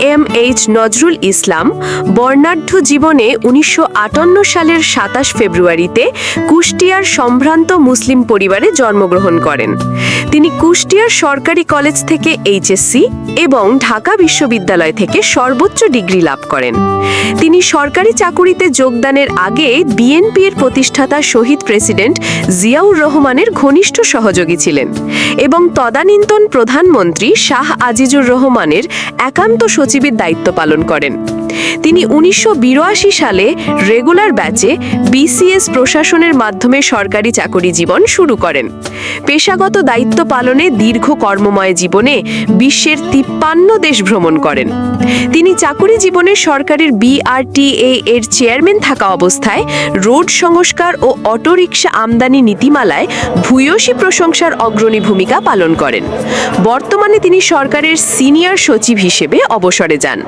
M H Nazrul Islam বর্ণাঢ্য জীবনে উনিশশো আটান্ন সালের সাতাশ ফেব্রুয়ারিতে কুষ্টিয়ার সম্ভ্রান্ত মুসলিম পরিবারে জন্মগ্রহণ করেন। তিনি কুষ্টিয়ার সরকারি কলেজ থেকে এইচএসসি এবং ঢাকা বিশ্ববিদ্যালয় থেকে সর্বোচ্চ ডিগ্রি লাভ করেন। তিনি সরকারি চাকুরিতে যোগদানের আগে বিএনপি এর প্রতিষ্ঠাতা শহীদ প্রেসিডেন্ট জিয়াউর রহমানের ঘনিষ্ঠ সহযোগী ছিলেন এবং তদানীন্তন প্রধানমন্ত্রী শাহ আজিজুর রহমানের একান্ত সচিবের দায়িত্ব পালন করেন। তিনি উনিশশো বিরাশি সালে রেগুলার ব্যাচে বিসিএস প্রশাসনের মাধ্যমে সরকারি চাকরি জীবন শুরু করেন। পেশাগত দায়িত্ব পালনে দীর্ঘ কর্মময় জীবনে বিশ্বের তিপ্পান্ন দেশ ভ্রমণ করেন। তিনি চাকরি জীবনে সরকারের বিআরটিএ এর চেয়ারম্যান থাকা অবস্থায় রোড সংস্কার ও অটোরিকশা আমদানি নীতিমালায় ভূয়সী প্রশংসার অগ্রণী ভূমিকা পালন করেন। বর্তমানে তিনি সরকারের সিনিয়র সচিব হিসেবে অবসরে যান।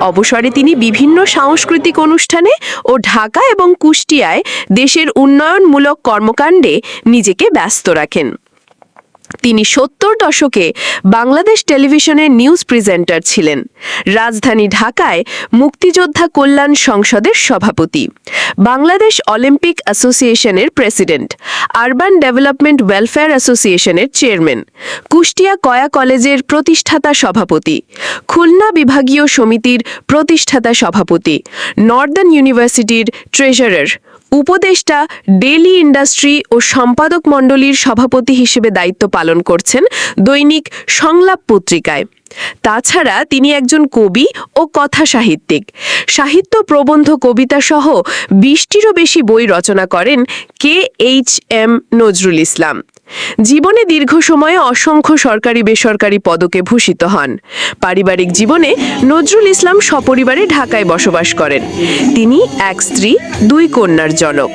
অবসরে তিনি বিভিন্ন সাংস্কৃতিক অনুষ্ঠানে ও ঢাকা এবং কুষ্টিয়ায় দেশের উন্নয়নমূলক কর্মকাণ্ডে নিজেকে ব্যস্ত রাখেন। তিনি সত্তর দশকে বাংলাদেশ টেলিভিশনের নিউজ প্রেজেন্টার ছিলেন। রাজধানী ঢাকায় মুক্তিযোদ্ধা কল্যাণ সংসদের সভাপতি। বাংলাদেশ অলিম্পিক অ্যাসোসিয়েশনের প্রেসিডেন্ট। আরবান ডেভেলপমেন্ট ওয়েলফেয়ার অ্যাসোসিয়েশনের চেয়ারম্যান। কুষ্টিয়া কয়া কলেজের প্রতিষ্ঠাতা সভাপতি। খুলনা বিভাগীয় সমিতির প্রতিষ্ঠাতা সভাপতি। নর্দার্ন ইউনিভার্সিটির ট্রেজারার। উপদেষ্টা ডেলি ইন্ডাস্ট্রি ও সম্পাদক মণ্ডলীর সভাপতি হিসেবে দায়িত্ব পালন করছেন দৈনিক সংলাপ পত্রিকায়। তাছাড়া তিনি একজন কবি ও কথা সাহিত্যিক সাহিত্য প্রবন্ধ কবিতা সহ বিশটিরও বেশি বই রচনা করেন K H M Nazrul Islam. জীবনে দীর্ঘ সময়ে অসংখ্য সরকারি বেসরকারি পদকে ভূষিত হন। পারিবারিক জীবনে নজরুল ইসলাম সপরিবারে ঢাকায় বসবাস করেন। তিনি এক স্ত্রী, দুই কন্যার জনক।